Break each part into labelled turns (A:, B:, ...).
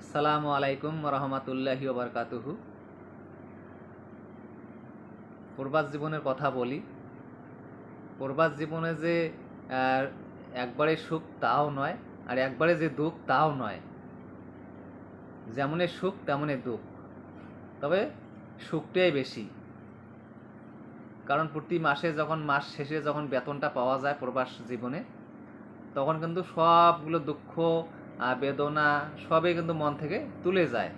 A: আসসালামু আলাইকুম রহমতুল্লাহি ওবরকাতুহু প্রবাস জীবনের কথা বলি। প্রবাস জীবনে যে একবারে সুখ তাও নয়, আর একবারে যে দুঃখ তাও নয়। যেমনই সুখ তেমনই দুঃখ। তবে সুখটাই বেশি। কারণ প্রতি মাসে যখন মাস শেষে যখন বেতনটা পাওয়া যায় প্রবাস জীবনে, তখন কিন্তু সবগুলো দুঃখ বেদনা সবই কিন্তু মন থেকে তুলে যায়।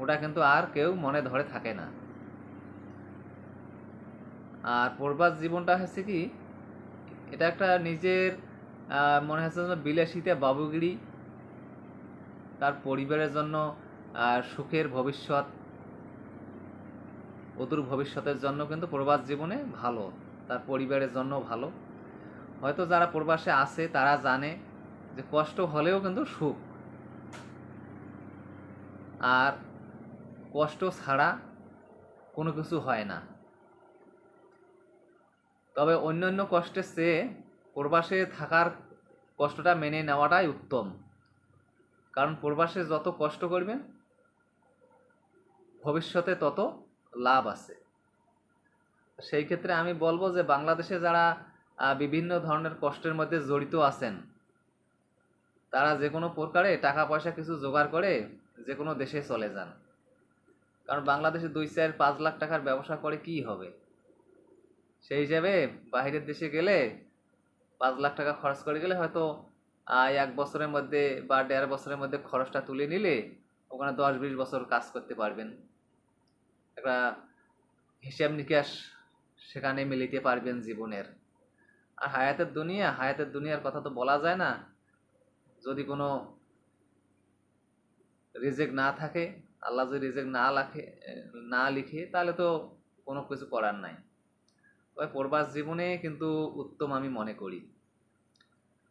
A: ওটা কিন্তু আর কেউ মনে ধরে থাকে না। আর প্রবাস জীবনটা হচ্ছে কি, এটা একটা নিজের মনে হচ্ছে যেন বিলাসিতা বাবুগিরি, তার পরিবারের জন্য সুখের ভবিষ্যৎ, অদূর ভবিষ্যতের জন্য কিন্তু প্রবাস জীবনে ভালো, তার পরিবারের জন্য ভালো। হয়তো যারা প্রবাসে আছে তারা জানে যে কষ্ট হলেও কিন্তু সুখ। আর কষ্ট ছাড়া কোনো কিছু হয় না। তবে অন্য অন্য কষ্টের চেয়ে প্রবাসে থাকার কষ্টটা মেনে নেওয়াটাই উত্তম। কারণ প্রবাসে যত কষ্ট করবেন ভবিষ্যতে তত লাভ আছে। সেই ক্ষেত্রে আমি বলব যে বাংলাদেশে যারা বিভিন্ন ধরনের কষ্টের মধ্যে জড়িত আছেন তারা যে কোনো প্রকারে টাকা পয়সা কিছু জোগাড় করে যে কোনো দেশে চলে যান। কারণ বাংলাদেশে দুই চার পাঁচ লাখ টাকার ব্যবসা করে কি হবে? সেই হিসাবে বাইরের দেশে গেলে পাঁচ লাখ টাকা খরচ করে গেলে হয়তো আহ, এক বছরের মধ্যে বা দেড় বছরের মধ্যে খরচটা তুলে নিলে ওখানে দশ বিশ বছর কাজ করতে পারবেন। একটা হিসাব নিকাশ সেখানে মিলিতে পারবেন জীবনের। আর হায়াতের দুনিয়া হায়াতের দুনিয়ার কথা তো বলা যায় না। যদি কোনো রিজেক্ট না থাকে, আল্লাহ যদি রিজেক্ট না লাখে না লিখে, তাহলে তো কোনো কিছু করার নাই। তবে প্রবাস জীবনে কিন্তু উত্তম আমি মনে করি।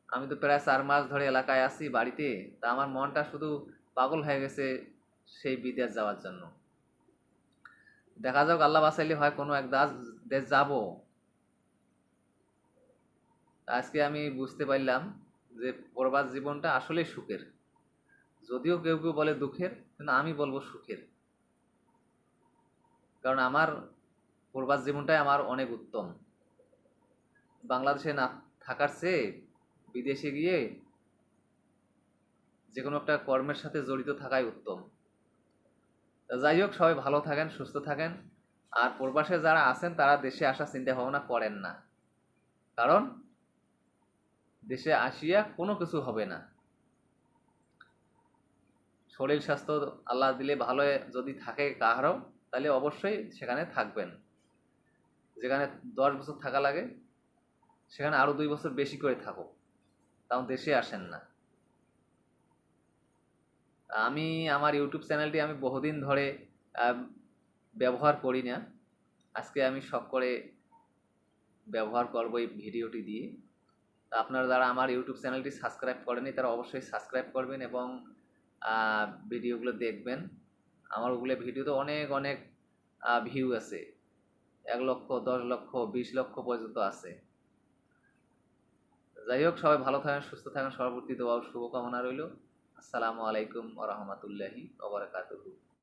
A: আমি তো প্রায় চার মাস ধরে এলাকায় আছি বাড়িতে, তা আমার মনটা শুধু পাগল হয়ে গেছে সেই বিদেশ যাওয়ার জন্য। দেখা যাক আল্লাহ বাসাইলে হয় কোনো এক দাস দেশ যাব। আজকে আমি বুঝতে পারলাম যে প্রবাস জীবনটা আসলে সুখের। যদিও কেউ কেউ বলে দুঃখের, কিন্তু আমি বলব সুখের। কারণ আমার প্রবাস জীবনটাই আমার অনেক উত্তম। বাংলাদেশে না থাকার চেয়ে বিদেশে গিয়ে যে কোনো একটা কর্মের সাথে জড়িত থাকাই উত্তম। যাই হোক, সবাই ভালো থাকেন, সুস্থ থাকেন। আর প্রবাসে যারা আছেন, তারা দেশে আসার চিন্তা ভাবনা করেন না। কারণ দেশে আসিয়া কোনো কিছু হবে না। শরীর স্বাস্থ্য আল্লাহ দিলে ভালো যদি থাকে কাহারও, তাহলে অবশ্যই সেখানে থাকবেন। যেখানে দশ বছর থাকা লাগে, সেখানে আরও দুই বছর বেশি করে থাকো। তাও দেশে আসেন না। আমি, আমার ইউটিউব চ্যানেলটি আমি বহুদিন ধরে ব্যবহার করি না। আজকে আমি শখ করে ব্যবহার করব এই ভিডিওটি দিয়ে। আপনারা যারা আমার ইউটিউব চ্যানেলটি সাবস্ক্রাইব করেনি তারা অবশ্যই সাবস্ক্রাইব করবেন এবং ভিডিওগুলো দেখবেন। আমার ওগুলো ভিডিওতে অনেক অনেক ভিউ আছে। এক লক্ষ, দশ লক্ষ, বিশ লক্ষ পর্যন্ত আছে। যাই হোক, সবাই ভালো থাকেন, সুস্থ থাকেন। সর্বর্তী দোয়া শুভকামনা রইল। আসসালামু আলাইকুম ওরহমতুল্লাহি ওবরাকাতুহু